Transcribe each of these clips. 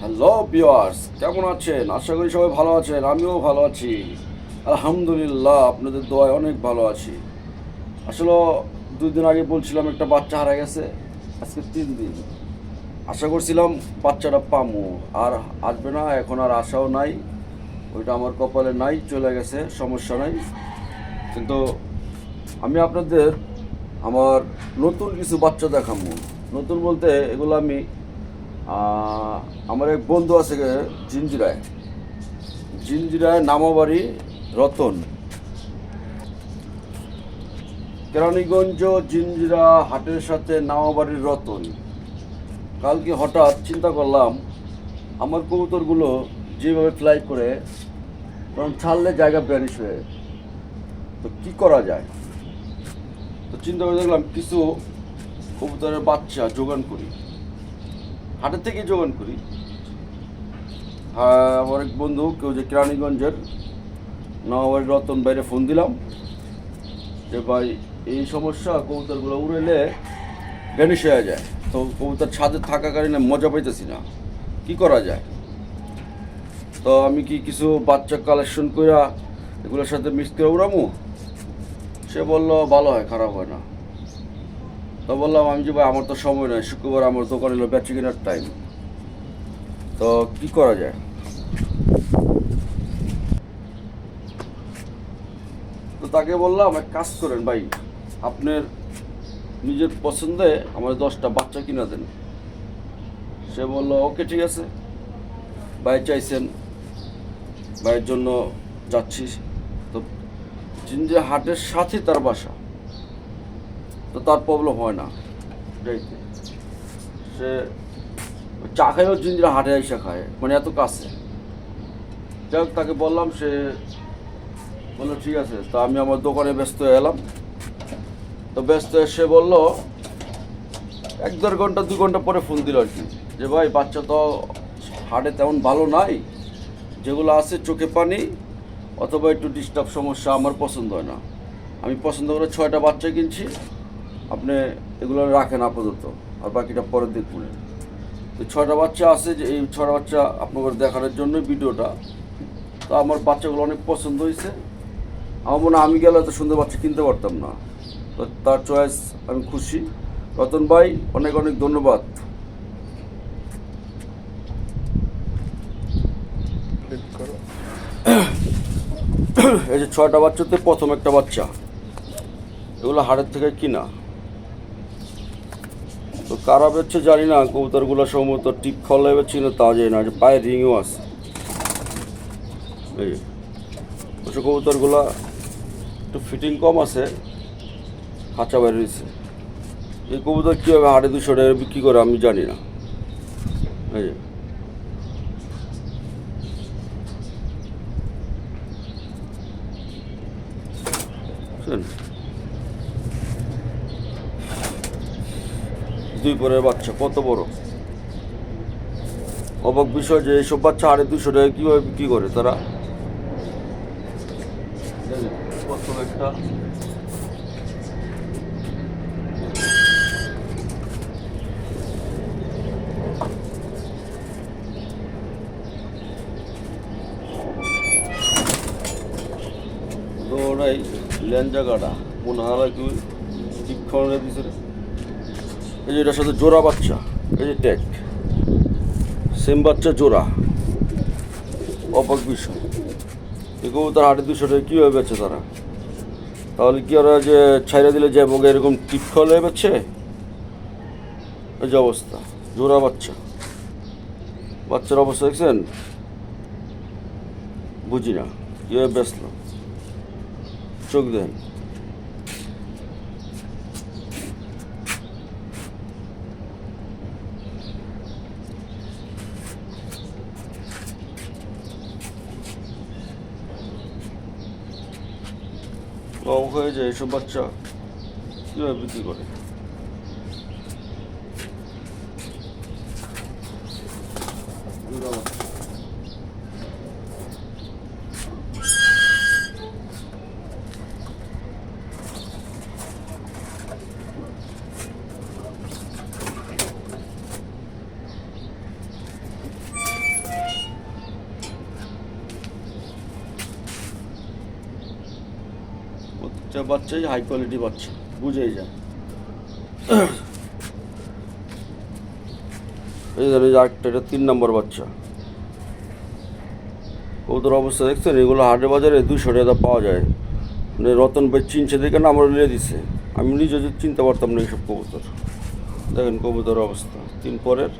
Hello বিয়ার্স কেমন আছেন? আশা করি সবাই ভালো আছেন, আমিও ভালো আছি। আলহামদুলিল্লাহ, আপনাদের দোয়ায় অনেক ভালো আছি। আসলে দুই দিন আগে বলছিলাম একটা বাচ্চা হারা গেছে, আজকে তিন দিন। আশা করছিলাম বাচ্চাটা পামু, আর আসবে না, এখন আর আশাও নাই। ওইটা আমার কপালে নাই, চলে গেছে, সমস্যা নাই। কিন্তু আমি আপনাদের আমার নতুন কিছু বাচ্চা দেখাবো নতুন বলতে এগুলো আমি আমার এক বন্ধু আছে জিঞ্জিরায় জিঞ্জিরায় নামাবাড়ি, রতন। কেরানীগঞ্জ জিঞ্জিরা হাটের সাথে নামাবাড়ির রতন। কালকে হঠাৎ চিন্তা করলাম, আমার কবুতরগুলো যেভাবে ফ্লাই করে, কারণ ছাড়লে জায়গা ব্যানিশ হয়ে তো কি করা যায়? তো চিন্তা করে দেখলাম, কিছু কবুতরের বাচ্চা যোগান করি। হাটের থেকে যোগান করি। হ্যাঁ আমার এক বন্ধু, কেউ যে কেরানীগঞ্জের নবাবাড়ির রতন বাইরে ফোন দিলাম যে, ভাই, এই সমস্যা, কবুতরগুলো উড়েলে ভ্যানিশ হয়ে যায়। তো কবুতর ছাদে থাকাকালীন মজা পাইতেছি না। কি করা যায়? তো আমি কি কিছু বাচ্চা কালেকশন কইরা এগুলোর সাথে মিক্স করে উড়ামু? সে বলল, ভালো হয়, খারাপ হয় না। তো বললাম, আমি যে ভাই আমার তো সময় নয় শুক্রবার আমার দোকান এলো ব্যাটারি কেনার টাইম তো কি করা যায়? তো তাকে বললাম, এক কাজ করেন ভাই, আপনার নিজের পছন্দে আমার দশটা বাচ্চা কিনা দেন। সে বলল, ওকে, ঠিক আছে। ভাই চাইছেন, ভাইয়ের জন্য যাচ্ছি। তো জিঞ্জে হাটের সাথে তার বাসা। তো তার প্রবলেম হয় না। যাইতে সে চা খাইও জিঞ্জিরা হাটে এসে খায় মানে এত কাছে। যাই হোক তাকে বললাম সে বলল ঠিক আছে। তো আমি আমার দোকানে ব্যস্ত হয়ে এলাম। তো ব্যস্ত হয়ে সে বলল এক দেড় ঘণ্টা দু ঘণ্টা পরে ফোন দিল আর কি। যে ভাই বাচ্চা তো হাটে তেমন ভালো নাই। যেগুলো আছে চোখে পানি অথবা একটু ডিস্টার্ব সমস্যা আমার পছন্দ হয় না। আমি পছন্দ করে ছয়টা বাচ্চা কিনছি আপনি এগুলো রাখেন আপাতত, আর বাকিটা পরের দেখুন তো ছয়টা বাচ্চা আছে যে, এই ছটা বাচ্চা আপনাদের দেখানোর জন্য ভিডিওটা। তো আমার বাচ্চাগুলো অনেক পছন্দ হয়েছে। আমার মনে আমি গেলে এত সুন্দর বাচ্চা কিনতে পারতাম না। তো তার চয়েস আমি খুশি। রতন ভাই, অনেক অনেক ধন্যবাদ। এই যে ছয়টা বাচ্চাতে প্রথম একটা বাচ্চা। এগুলো হাড়ের থেকে কিনা? তো কারা বেচছে জানি না, কবুতরগুলো সম্ভবত টিপ খলে বেচ্ছে না তা জানি না পায়ে রিংও আছে। এই ওসব কবুতরগুলো, একটু ফিটিং কম আছে, খাঁচা বাইরে রয়েছে। এই কবুতর কীভাবে হাটে দুশো টাকা বিক্রি করে আমি জানি না। এই যে বুঝলেন? দুই পরের বাচ্চা, কত বড়? অবাক বিষয় যে এইসব বাচ্চা আড়াই দুশো টাকা কীভাবে বিক্রি করে তারা? প্রথম একটা। লেঞ্জা কাটা মনে হয় কি শিক্ষণের পিছনে এই যে এটার সাথে জোড়া বাচ্চা, এই যে ট্যাগ সেম বাচ্চা, জোড়া অপাক বিষয় এগুলো তার হাটে দুশো টাকা কীভাবে বেচে তারা? তাহলে কি ওরা যে ছাইরা দিলে যে এরকম টিপ খলে বেচছে এই যে অবস্থা, জোড়া বাচ্চা। বাচ্চার অবস্থা দেখছেন? বুঝি না, কীভাবে বেচলো? চোখ দেন হয়ে যায় এসব বাচ্চা। কীভাবে বিক্রি করে? বাচ্চাই হাই কোয়ালিটি বাচ্চা, বুঝেই যায় এই আরেকটা, এটা তিন নম্বর বাচ্চা। কবুতর অবস্থা দেখছেন? এগুলো হাটে বাজারে দুশো টাকা পাওয়া যায়। মানে রতন ভাই চিনছে দেখে না আমার লিয়ে দিছে। আমি নিজে চিনতে পারতাম না এইসব কবুতর। দেখেন কবুতর অবস্থা। তিন পরের,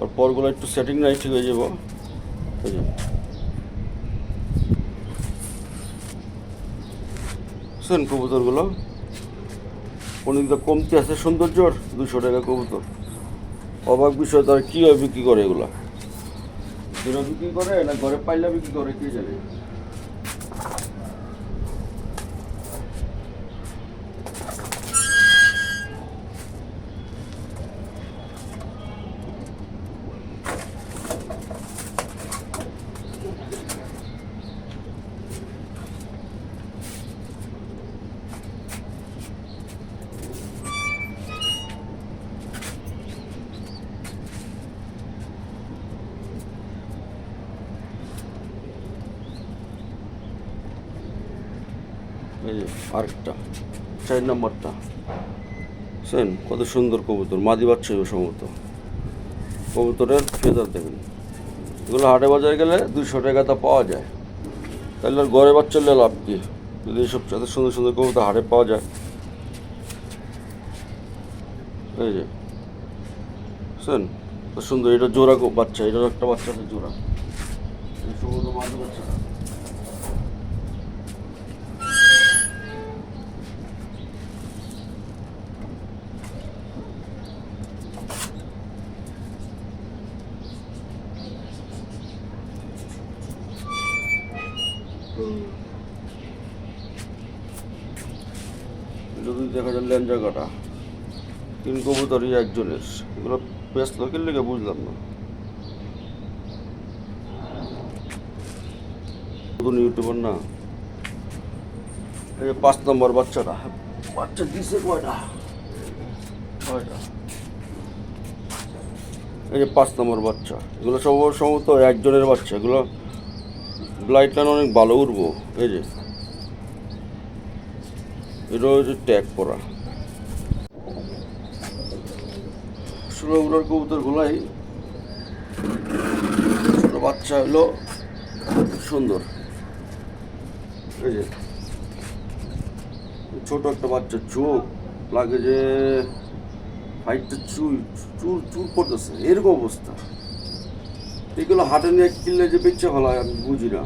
ওর পরগুলো একটু সেটিং নাই, ঠিক হয়ে যাব এই যে বুঝছেন কবুতরগুলো। অনেকটা কমতি আছে, সৌন্দর্যর দুশো টাকা কবুতর। অবাক বিষয়, তারা কী বিক্রি করে এগুলা? বিক্রি করে না, ঘরে পাইলা বিক্রি করে, কে জানে? আরেকটা, চার নম্বরটা। বুঝছেন কত সুন্দর কবুতর, মাদি বাচ্চা সম্ভবত। কবুতরের ফেদার দেবেন এগুলো হাটে বাজারে গেলে দুশো টাকাতে পাওয়া যায়। তাহলে আর ঘরে বাচ্চা লাভ কি? যদি এইসব এত সুন্দর সুন্দর কবুতর হাটে পাওয়া যায়। এই যে কত সুন্দর, এটা জোড়া বাচ্চা এটার একটা বাচ্চা আছে জোড়া। সম্ভবত মাদি বাচ্চা ল্যাঞ্জা কাটা। তিন কবুতরই একজনের। এগুলো বেশ লোকের লেগে বুঝলাম না। নতুন ইউটিউবার না। এই যে পাঁচ নম্বর বাচ্চাটা। বাচ্চা দিছে কয়টা? কয়টা এই যে পাঁচ নম্বর বাচ্চা। এগুলো সব সম্ভবত একজনের বাচ্চা। এগুলো ব্লাইট লাইন অনেক ভালো উঠবো এই যে। এটা হচ্ছে ট্যাগ করা ষোলো উড়ার কবুতর গুলাই। ছোট বাচ্চা হলো, সুন্দর। এই যে, ছোট একটা বাচ্চা, চোখ লাগে যে ফাইটটা চুল চুল চুল পড়তেছে, এরকম অবস্থা। এগুলো হাটে নিয়ে কিনলে যে বেচে ফেলা হয়, আমি বুঝি না।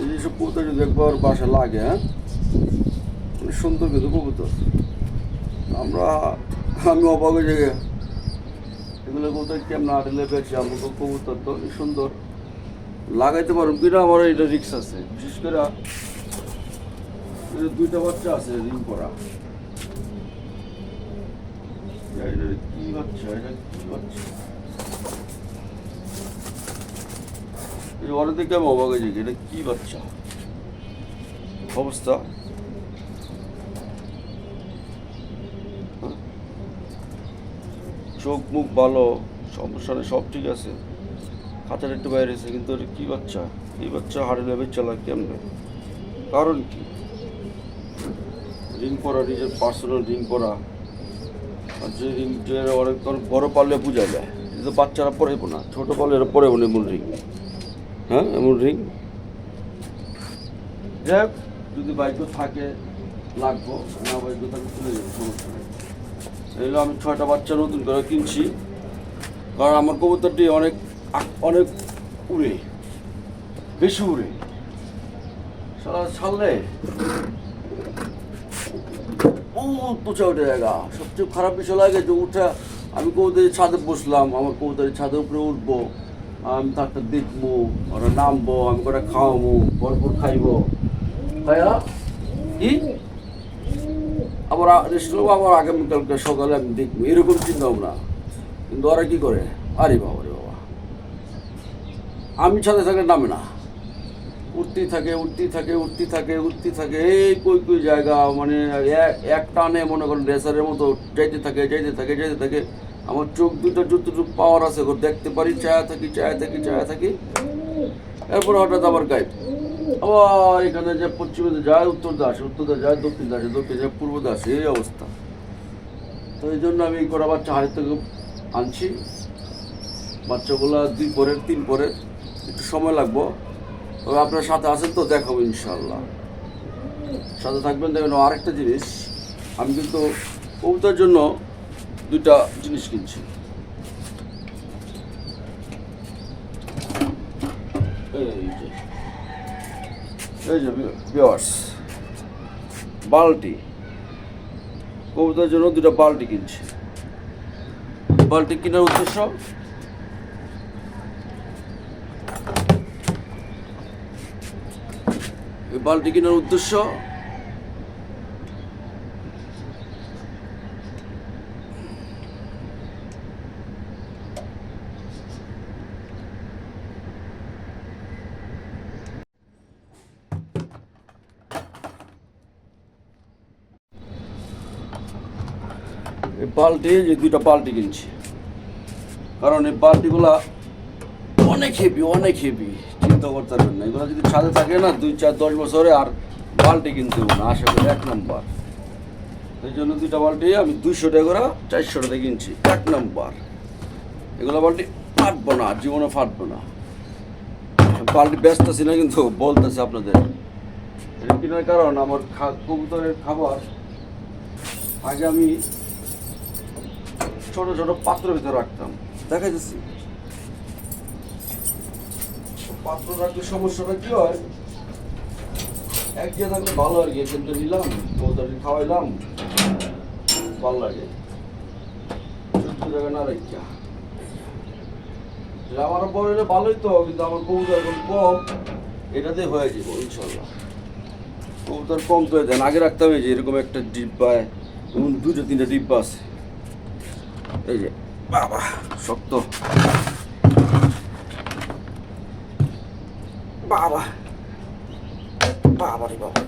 এই যেসব কবুতর যদি একবার বাসা লাগে হ্যাঁ? সুন্দর কিন্তু কবুতর। আমরা, আমি অবাক হয়ে এগুলো কবুতর কেমন আটলে বেছে আমাকে কবুতর তো অনেক সুন্দর। লাগাইতে পারুন কিনা আমার এটা রিক্স আছে। বিশেষ করে দুইটা বাচ্চা আছে রিং করা। কি বাচ্চা এটা কি বাচ্চা। ওরা দেখে অবাক হয়ে এটা কি বাচ্চা? অবস্থা? চোখ মুখ ভালো, সমস্যা সব ঠিক আছে। খাঁচার একটু বাইরে এসে কিন্তু এটা কী বাচ্চা? এই বাচ্চা হাড়ে লেবে চালা কেমনে? কারণ কি? রিং পরা নিজের পার্সোনাল রিং পরা আর যে রিং অনেক বড় পারলে বোঝা যায় এটা তো বাচ্চারা পরেব না, ছোটো পারলে এরা পরেব না, এমন রিং হ্যাঁ এমন রিং যাই যদি বাইক থাকে, লাগবো, না বাইক থাকে, চলে যাবে, সমস্যা নেই। এগুলো আমি ছয়টা বাচ্চা নতুন করে কিনছি, কারণ আমার কবুতরটি অনেক অনেক উড়ে, বেশি উড়ে। ছাড়লে? ও তুচা উঠে জায়গা। সবচেয়ে খারাপ বিষয় লাগে যে উঠে আমি কবুতরের ছাদে বসলাম, আমার কবুতরের ছাদের উপরে উঠবো, আমি তারটা দেখব, ওরা নামবো, আমি করে খাওয়াবো ভরপুর খাইবো। ভাইয়া? কি? আবার রেস্ট নেব আবার আগামীকালকে সকালে আমি দেখব। এরকম চিন্তা ভাবনা কিন্তু ওরা কি করে? আরে বাবা রে বাবা। আমি ছাদে থাকলে নামে না। উঠতেই থাকে উঠতেই থাকে উঠতেই থাকে উঠতেই থাকে। এই কই কই জায়গা? মানে এক- টানে মনে করেন রেসারের মতো যাইতে থাকে যাইতে থাকে যাইতে থাকে। আমার চোখ দুটো যতটুকু পাওয়ার আছে। দেখতে পারি চায়া থাকি চায়া থাকি চায়া থাকি। এরপর হঠাৎ আবার গাইব আবার এখানে যে পশ্চিমে যায়, উত্তর দাসে, উত্তর দাস যায়, দক্ষিণ দাসে, দক্ষিণ যায় পূর্ব দাসে, এই অবস্থা। তো এই জন্য আমি কটা বাচ্চা হাড়ি থেকে আনছি। বাচ্চাগুলো দুই পরের, তিন পরের, একটু সময় লাগবো। তবে আপনার সাথে আছেন তো দেখাবো ইনশাল্লাহ সাথে থাকবেন দেখবেন আরেকটা জিনিস। আমি কিন্তু কবুতার জন্য দুইটা জিনিস কিনছি। এই এই যে বিয়ার্স বালটি কবুতার জন্য দুটো বালটি কিনছি। বালটি কেনার উদ্দেশ্য? এই বালটি কেনার উদ্দেশ্য এই যে দুইটা বালতি কিনছি। কারণ এই বালতিগুলা অনেক হেভি অনেক হেভি চিন্তা করতে পারবেন না। এগুলো যদি ছাদে থাকে না, দুই চার দশ বছরে আর বালতি কিনতে হবে না, আশা করি এক নম্বর। এই জন্য দুইটা বালতি আমি দুইশো টাকা করে চারশো টাকা কিনছি, এক নম্বর। এগুলো বালতি ফাটবো না জীবনে ফাটবো না। বালতি ব্যস্ত আছি না, কিন্তু বলতেছি আপনাদের। কেনার কারণ আমার কবুতরের খাবার আগে আমি ছোট ছোট পাত্রের ভিতরে রাখতাম। দেখা যাচ্ছে। পাত্র রাখলে সমস্যাটা কি হয়? এক যে থাকলে ভালো আর কি এখানটা নিলাম কৌতাটি খাওয়াইলাম, ভালো লাগে। ছোট্ট জায়গা না রাখা আমার বড় হলে ভালোই তো, কিন্তু আমার কবুতর এখন কম এটাতে হয়ে যাব, ইনশাল্লাহ। কবুতর কম তো, দেন, আগে রাখতাম এই যে এরকম একটা ডিব্বায় দুটো তিনটা ডিব্বা আছে। এই যে, বাবা, শক্ত। বাবা বাবা। রে বাবা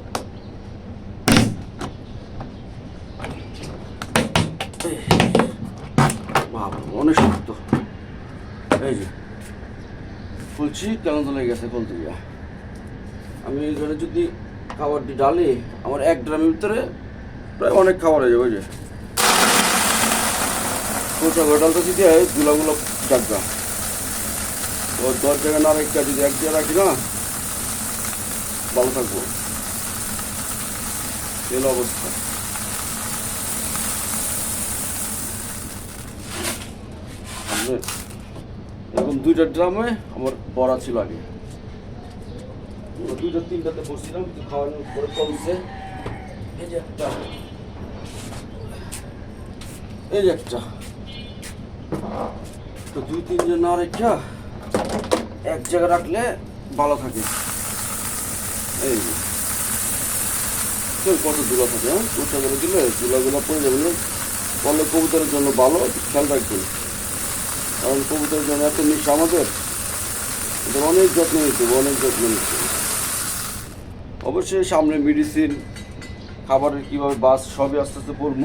বাবা অনেক শক্ত। এই যে বলছি কেমন তো লেগে গেছে বলতে গিয়া আমি এখানে যদি খাবারটি ডালি, আমার এক ড্রামের ভিতরে প্রায় অনেক খাবার হয়ে যাবে, ওই যে। কোচা ঘটালটা যদি হয় গুলাগুলো ডাকবা ও দশ জায়গায় না রেখে যদি এক জায়গায় রাখি না, ভালো থাকব। এল অবস্থা। এরকম দুইটা ড্রামে আমার বড়া ছিল আগে। দুইটা তিনটাতে বসছিলাম কিন্তু খাওয়ানোর পরে কমছে এই যে একটা। এই যে একটা। তো দুই, তিনজন না রেখা এক জায়গায় রাখলে ভালো থাকে। এই কত দুলা থাকে হ্যাঁ? উঠা করে দিলে দুলাগুলো পড়ে যাবে না বললে কবুতরের জন্য ভালো, খেয়াল রাখবেন কারণ কবুতরের জন্য এত নিশা আমাদের। অনেক যত্ন নিতে অনেক যত্ন নিতে। অবশ্যই সামনে মেডিসিন খাবারের কীভাবে বাস, সবই আস্তে আস্তে পড়ব।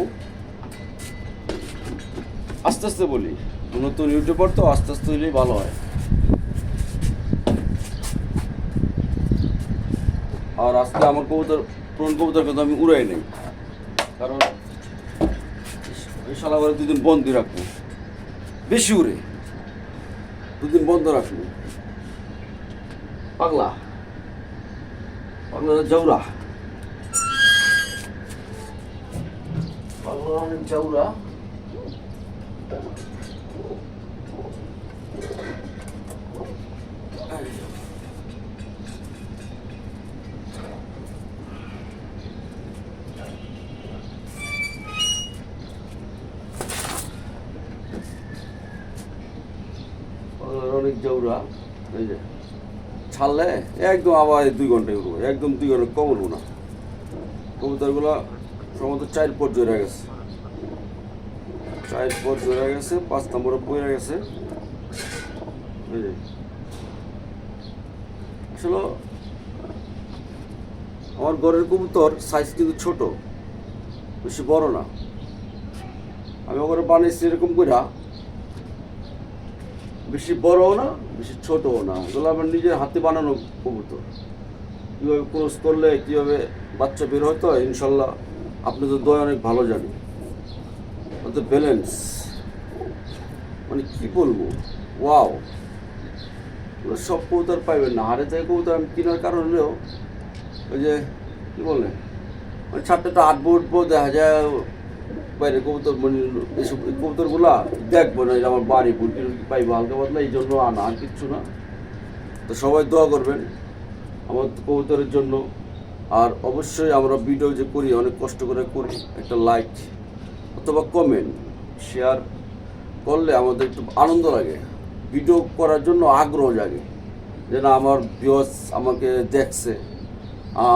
আস্তে আস্তে বলি। নতুন ইউটিউবার তো আস্তে আস্তে হলেই ভালো হয়। আর আজকে আমার কবুতর, পুরন কবুতর কিন্তু আমি উড়াই নেই। কারণ শালা করে দুদিন বন্ধ রাখব। বেশি উড়ে। দুদিন বন্ধ রাখব। পাগলা। পাগলা জাউরা। পাগলা অনেক জাউরা এই যে, ছাড়লে একদম আবার দুই ঘন্টায় উঠবো, একদম দুই ঘণ্টা কম উঠবো না। কবুতরগুলো সম্ভবত চার পর জড়ে গেছে। চার পর জড়ে গেছে, পাঁচ নম্বরে পড়ে গেছে। এই। আসলে আমার ঘরের কবুতর সাইজ কিন্তু ছোট, বেশি বড় না। আমি ওখানে বানিয়েছি এরকম কইরা বেশি বড়ও না, বেশি ছোটও না। এগুলো আমার নিজের হাতে বানানো কবুতর। কীভাবে ক্রস করলে, কীভাবে বাচ্চা বের হতো ইনশাল্লাহ আপনি তো দয় অনেক ভালো জানি তো ব্যালেন্স মানে কী বলব? ওয়াও। সব কবুতর পাইবেন না। হারে থেকে কবুতর আমি কেনার কারণ হলেও ওই যে কী বলে? মানে ছাড়টা আটবো উঠবো, দেখা যায় বাইরে কবুতর মানে এইসব কবুতরগুলা দেখব না যে আমার বাড়ি বুড়ি পাইবো হালকা পাতলা, এই জন্য আনা আর কিচ্ছু না। তো সবাই দোয়া করবেন আমার কবুতরের জন্য। আর অবশ্যই আমরা ভিডিও যে করি, অনেক কষ্ট করে করি, একটা লাইক অথবা কমেন্ট শেয়ার করলে আমাদের একটু আনন্দ লাগে। ভিডিও করার জন্য আগ্রহ জাগে যে না, আমার ভিউয়ার্স আমাকে দেখছে,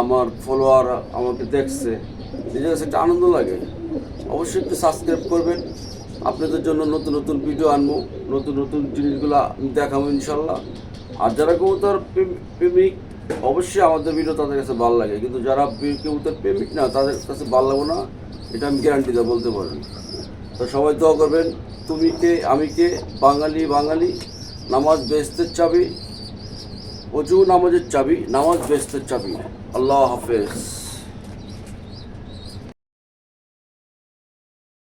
আমার ফলোয়ার আমাকে দেখছে। নিজের কাছে একটা আনন্দ লাগে। অবশ্যই একটু সাবস্ক্রাইব করবেন। আপনাদের জন্য নতুন নতুন ভিডিও আনব, নতুন নতুন জিনিসগুলো দেখাবো ইনশাল্লাহ আর যারা কবুতর প্রেম- প্রেমিক, অবশ্যই আমাদের ভিডিও তাদের কাছে ভালো লাগে। কিন্তু যারা কবুতর প্রেমিক না, তাদের কাছে ভালো লাগবে না, এটা আমি গ্যারান্টি দিয়ে বলতে পারেন তো সবাই দোয়া করবেন, তুমি কে, আমি কে, বাঙালি বাঙালি, নামাজ বেস্তের চাবি, অজু নামাজের চাবি, নামাজ বেস্তের চাবি। আল্লাহ হাফেজ।